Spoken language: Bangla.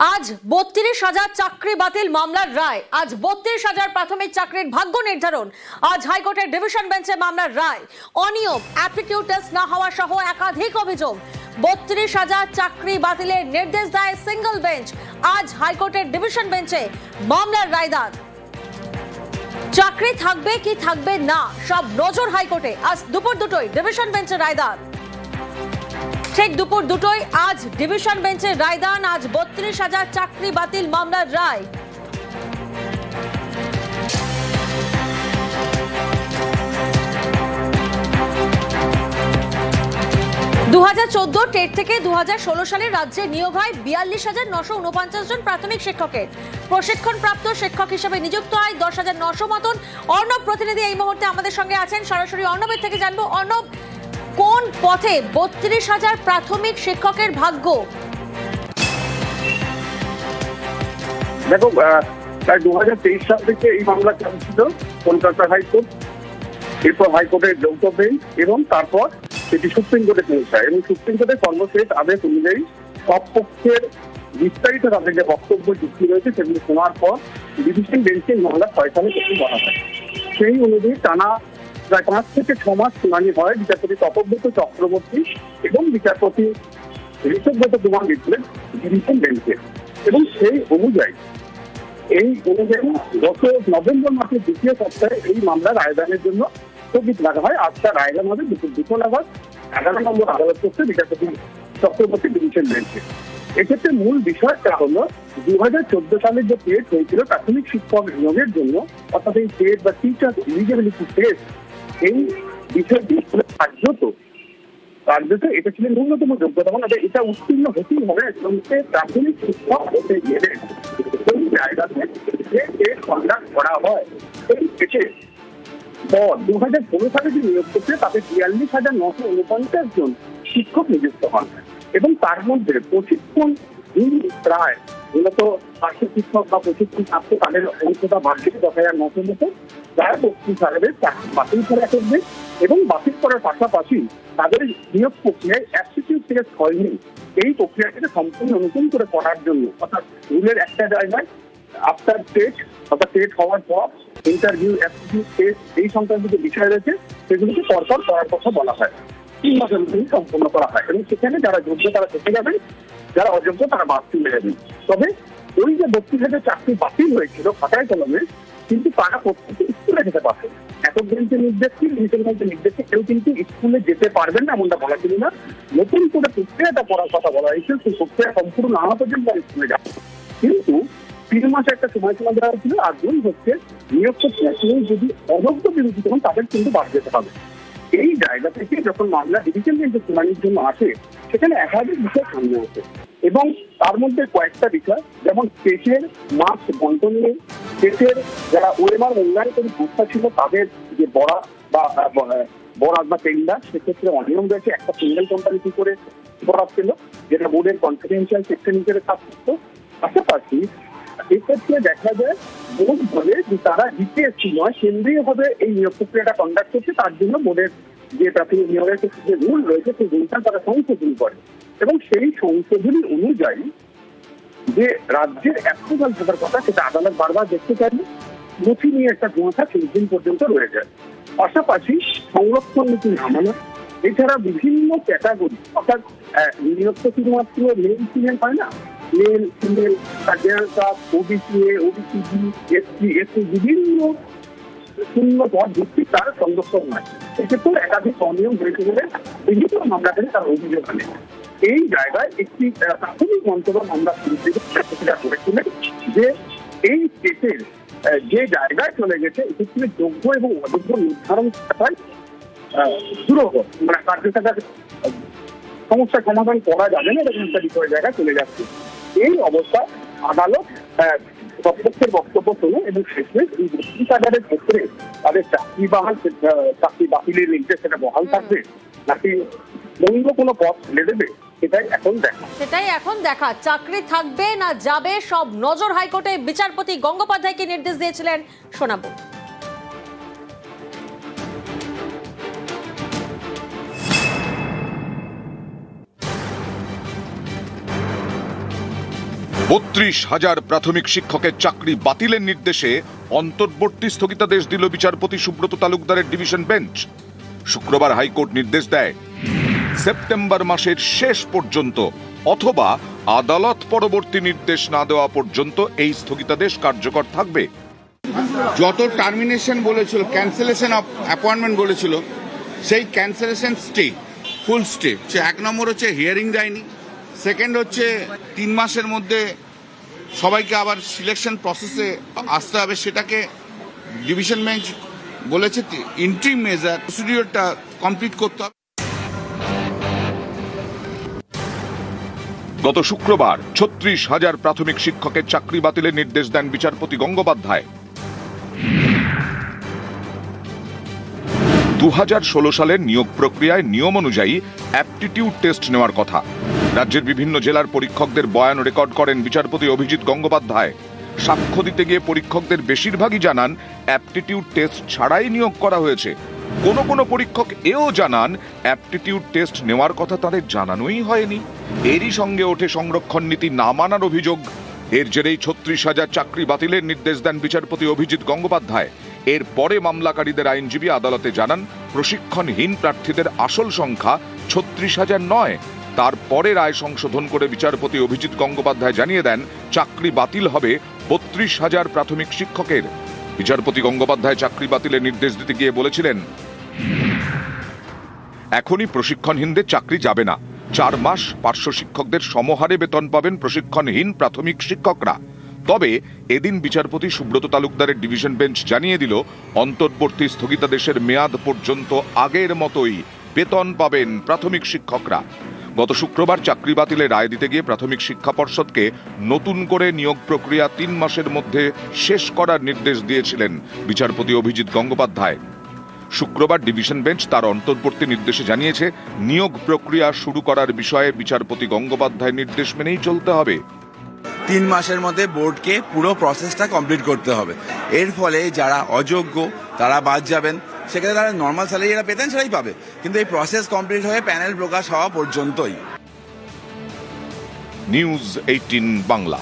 আজ বত্রিশ হাজার চাকরি বাতিল মামলার রায়। আজ বত্রিশ হাজার প্রাথমিক চাকরির ভাগ্য নির্ধারণ। আজ হাইকোর্টের ডিভিশন বেঞ্চে মামলার রায়। অনিয়ম, অ্যাপটিটিউড টেস্ট না হওয়া সহ একাধিক অভিযোগ। বত্রিশ হাজার চাকরি বাতিলের নির্দেশ দেয় সিঙ্গল বেঞ্চ। আজ হাইকোর্টের ডিভিশন বেঞ্চে মামলার রায়দান। চাকরি থাকবে কি থাকবে না, সব নজর হাইকোর্টে। আজ দুপুর দুটোই ডিভিশন বেঞ্চে রায়দান। ঠিক দুপুর দুটোই আজ ডিভিশন বেঞ্চের রায়দান, আজ বত্রিশ হাজার চাকরি বাতিল মামলার রায়। দু হাজার চোদ্দ টেট থেকে দু হাজার ষোলো সালে রাজ্যে নিয়োগ হয় বিয়াল্লিশ হাজার নশো উনপঞ্চাশ জন প্রাথমিক শিক্ষকের। প্রশিক্ষণপ্রাপ্ত শিক্ষক হিসেবে নিযুক্ত হয় দশ হাজার নশো মতন। অর্ণব প্রতিনিধি এই মুহূর্তে আমাদের সঙ্গে আছেন। সরাসরি অর্ণবের থেকে জানব। অর্ণব কোন পথে বত্রিশ হাজার প্রাথমিক শিক্ষকের ভাগ্য? দেখো প্রায় দু হাজার তেইশ সাল থেকে এই মামলা চলছিল কলকাতা হাইকোর্ট, এরপর হাইকোর্টের যৌথ বেঞ্চ এবং তারপর সেটি সুপ্রিম কোর্টে পৌঁছায় এবং সুপ্রিম কোর্টের সর্বশেষ আদেশ অনুযায়ী সব পক্ষের বিস্তারিত তাদের যে বক্তব্য যুক্তি রয়েছে সেগুলি শোনার পর ডিভিশন বেঞ্চে মামলা ফয়সালা করতে বলা হয়। সেই অনুযায়ী টানা প্রায় পাঁচ থেকে ছ মাস শুনানি হয়, বিচারপতি তপব্রত চক্রবর্তী এবং বিচারপতি ঋষভব্রত কুমার মিত্রের ডিভিশন বেঞ্চে। এবং সেই অনুযায়ী, এই অনুযায়ী গত নভেম্বর মাসের দ্বিতীয় সপ্তাহে এই মামলা রায়দানের জন্য স্থগিত রাখা হয়। আজ তার রায়দান হবে দুপুর দুটো নাগাদ, এগারো নম্বর আদালত করতে বিচারপতি চক্রবর্তী ডিভিশন বেঞ্চে। এক্ষেত্রে মূল বিষয়টা হলো দু হাজার চোদ্দ সালের যে টেট হয়েছিল, প্রাথমিক শিক্ষক নিয়োগের জন্য, অর্থাৎ এই টেট বা টিচার এলিজিবিলিটি টেস্ট এই বিষয়টি কার্যত। কার্যত এটা ছিল ন্যূনতম যোগ্যতা। মানে এটা উত্তীর্ণ হতেই হবে একজন প্রাথমিক শিক্ষক হতে গেলে সেই জায়গাতে কন্ডাক্ট করা হয়, সেই টেস্টে পর দু হাজার ষোলো সালে যে নিয়োগ করছে, তাতে বিয়াল্লিশ হাজার নশো উনপঞ্চাশ জন শিক্ষক নিযুক্ত হন। এবং তার মধ্যে প্রশিক্ষণ প্রায় মূলত পার্শ্ব শিক্ষক বা প্রশিক্ষণ প্রাপ্ত তাদের অংশটা বাড়ছে দশ হাজার নশো মতো প্রায় বত্রিশ হাজারের চাকরি বাতিল করা করবে এবং বাতিল করার পাশাপাশি তাদের নিয়োগ প্রক্রিয়ায় অ্যাপটিটিউড টেস্ট হয়নি এই প্রক্রিয়াটাকে সম্পূর্ণ নতুন করে করার জন্য। অর্থাৎ রুলের একটা জায়গায় আফটার টেস্ট অর্থাৎ টেস্ট হওয়ার পর ইন্টারভিউ অ্যাপটিটিউড টেস্ট এই সংক্রান্ত যে বিষয় রয়েছে, সেগুলোকে পরপর করার কথা বলা হয়। তিন মাসের মধ্যে সম্পূর্ণ করা হয় এবং সেখানে যারা যোগ্য তারা থেকে যাবে যারা অযোগ্য তারা বাদ চলে যাবে তবে ওই যে বত্রিশ হাজার চাকরি বাতিল হয়েছিল খাতায় কলমে, কিন্তু তারা প্রত্যেকে স্কুলে যেতে পারছে এত বেঞ্চের নির্দেশ কি নিচের মধ্যে নির্দেশে কেউ কিন্তু স্কুলে যেতে পারবেন না এমনটা বলা ছিল না। নতুন করে প্রক্রিয়াটা করার কথা বলা হয়েছে, সেই প্রক্রিয়া সম্পূর্ণ না পর্যন্ত স্কুলে যাবে। কিন্তু তিন মাসে একটা সময়সীমা দেওয়া হয়েছিল, আর দুই হচ্ছে নিয়োগ প্রক্রিয়া কেউ যদি অযোগ্য বিরোধী তখন তাদের কিন্তু বাদ যেতে হবে। এই জায়গা থেকে যখন মামলা ডিভিশন বেঞ্চে শুনানির জন্য আসে, সেখানে একাধিক বিষয় সামনে আসে। এবং তার মধ্যে কয়েকটা বিষয়, যেমন স্টেটের মাস্ক বন্টন নিয়ে স্টেটের যারা ওয়েমার মূল্যায়নকারী সংস্থা ছিল, তাদের যে বরাদ বা বরাদ বা টেন্ডার সেক্ষেত্রে অনিয়ম রয়েছে। একটা সিঙ্গেল কোম্পানি কি করে বরাদ ছিল যেটা বোর্ডের কনফিডেন্সিয়াল সেকশন হিসেবে কাজ করতো। পাশাপাশি এক্ষেত্রে দেখা যায় বোর্ড বলে যে তারা জিপিএসসি নয় কেন্দ্রীয় ভাবে এই নিয়োগ প্রক্রিয়াটা কন্ডাক্ট করছে, তার জন্য বোর্ডের যে প্রাথমিক নিয়োগের যে রুল রয়েছে, সেই রুলটা তারা সংশোধন করে। এবং সেই সংশোধনী অনুযায়ী যে রাজ্যের অ্যাপ্রুভাল থাকার কথা, সেটা আদালত বারবার দেখতে চাইলে নথি নিয়ে একটা ধোঁয়াশা শেষ দিন পর্যন্ত রয়ে যায়। পাশাপাশি সংরক্ষণ নীতি নামানো, এছাড়া বিভিন্ন ক্যাটাগরি অর্থাৎ নিয়োগ শুধুমাত্র মেল ফিমেল হয় না male female OBC A SC SC বিভিন্ন শূন্য পদ ভিত্তিক তার সংরক্ষণ হয়। সেক্ষেত্রেও একাধিক অনিয়ম হয়েছে বলে বিভিন্ন মামলা থেকে তার অভিযোগ আনে। এই জায়গায় একটি প্রাথমিক মন্তব্য মামলা শুরুতে করেছিলেন যে এই কেসের যে জায়গায় চলে গেছে এক্ষেত্রে যোগ্য এবং অযোগ্য নির্ধারণ করাটাই দুরূহ মানে কার্যকার সমস্যার সমাধান করা যাবে না, এরকম একটা বিষয় জায়গায় চলে যাচ্ছে। এই অবস্থা আদালত সপক্ষের বক্তব্য শুনে এবং শেষে এই বত্রিশ হাজারের ক্ষেত্রে তাদের চাকরি বাহাল চাকরি বাতিলের নির্দেশ সেটা বহাল থাকবে, নাকি অন্য কোনো পথ ছেড়ে দেবে? সেটাই এখন দেখা। সেটাই এখন দেখা চাকরি থাকবে না যাবে সব নজর হাইকোর্টে বিচারপতি গঙ্গোপাধ্যায়কে নির্দেশ দিয়েছিলেন শোনাবো বত্রিশ হাজার প্রাথমিক শিক্ষকের চাকরি বাতিলের নির্দেশে অন্তর্বর্তী স্থগিতাদেশ দিল বিচারপতি সুব্রত তালুকদারের ডিভিশন বেঞ্চ। শুক্রবার হাইকোর্ট নির্দেশ দেয় সেপ্টেম্বর মাসের শেষ পর্যন্ত অথবা আদালত পরবর্তী নির্দেশ না দেওয়া পর্যন্ত এই স্থগিতাদেশ কার্যকর থাকবে। যত টার্মিনেশন বলেছিল ক্যান্সেলেশন অফ অ্যাপয়েন্টমেন্ট বলেছিল, সেই ক্যান্সেলেশন স্টে ফুল স্টে এক নম্বর হচ্ছে হিয়ারিং দেয়নি। সেকেন্ড হচ্ছে তিন মাসের মধ্যে সবাইকে আবার সিলেকশন প্রসেসে আসতে হবে। সেটাকে ডিভিশন বেঞ্চ বলেছে ইন্ট্রিম মেজার প্রসিডিওরটা কমপ্লিট করতে হবে। গত শুক্রবার ছত্রিশ হাজার প্রাথমিক শিক্ষকের চাকরি বাতিলের নির্দেশ দেন বিচারপতি গঙ্গোপাধ্যায়। দু হাজার ষোলো সালের নিয়োগ প্রক্রিয়ায় নিয়ম অনুযায়ী অ্যাপটিটিউড টেস্ট নেওয়ার কথা। রাজ্যের বিভিন্ন জেলার পরীক্ষকদের বয়ান রেকর্ড করেন বিচারপতি অভিজিৎ গঙ্গোপাধ্যায়। সাক্ষ্য দিতে গিয়ে পরীক্ষকদের বেশিরভাগই জানান, অ্যাপটিটিউড টেস্ট ছাড়াই নিয়োগ করা হয়েছে। কোনো কোনো পরীক্ষক এও জানান অ্যাপটিটিউড টেস্ট নেওয়ার কথা তাদের জানানোই হয়নি। এরই সঙ্গে ওঠে সংরক্ষণ নীতি না মানার অভিযোগ। এর জেরেই ছত্রিশ হাজার চাকরি বাতিলের নির্দেশ দেন বিচারপতি অভিজিৎ গঙ্গোপাধ্যায়। এর পরে মামলাকারীদের আইনজীবী আদালতে জানান, প্রশিক্ষণহীন প্রার্থীদের আসল সংখ্যা ছত্রিশ হাজার নয়। তারপরে রায় সংশোধন করে বিচারপতি অভিজিৎ গঙ্গোপাধ্যায় জানিয়ে দেন, চাকরি বাতিল হবে বত্রিশ হাজার প্রাথমিক শিক্ষকের। বিচারপতি গঙ্গোপাধ্যায় চাকরি বাতিলের নির্দেশ দিতে গিয়ে বলেছিলেন, এখনই প্রশিক্ষণহীনদের চাকরি যাবে না। চার মাস পার্শ্ব শিক্ষকদের সমহারে বেতন পাবেন প্রশিক্ষণহীন প্রাথমিক শিক্ষকরা। তবে এদিন বিচারপতি সুব্রত তালুকদারের ডিভিশন বেঞ্চ জানিয়ে দিল, অন্তর্বর্তী স্থগিতাদেশের মেয়াদ পর্যন্ত আগের মতোই বেতন পাবেন প্রাথমিক শিক্ষকরা। গত শুক্রবার চাকরি বাতিলে রায় দিতে গিয়ে প্রাথমিক শিক্ষা পর্ষদকে নতুন করে নিয়োগ প্রক্রিয়া তিন মাসের মধ্যে শেষ করার নির্দেশ দিয়েছিলেন বিচারপতি অভিজিৎ গঙ্গোপাধ্যায়। শুক্রবার ডিভিশন বেঞ্চ তার অন্তর্বর্তী নির্দেশে জানিয়েছে, নিয়োগ প্রক্রিয়া শুরু করার বিষয়ে বিচারপতি গঙ্গোপাধ্যায় নির্দেশ মেনেই চলতে হবে। তিন মাসের মধ্যে বোর্ডকে পুরো প্রসেসটা কমপ্লিট করতে হবে। এর ফলে যারা অযোগ্য, তারা বাদ যাবেন। সেক্ষেত্রে তারা নর্মাল স্যালারি যারা পেতেন সেটাই পাবে। কিন্তু এই প্রসেস কমপ্লিট হয়ে প্যানেল প্রকাশ হওয়া পর্যন্তই। News eighteen Bangla